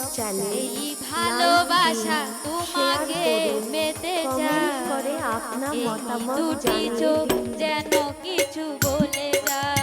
এই ভালোবাসা তোমাকে পেতে চাই করে আপনার মতামত দুটি চোখ যেন কিছু বলে যায়।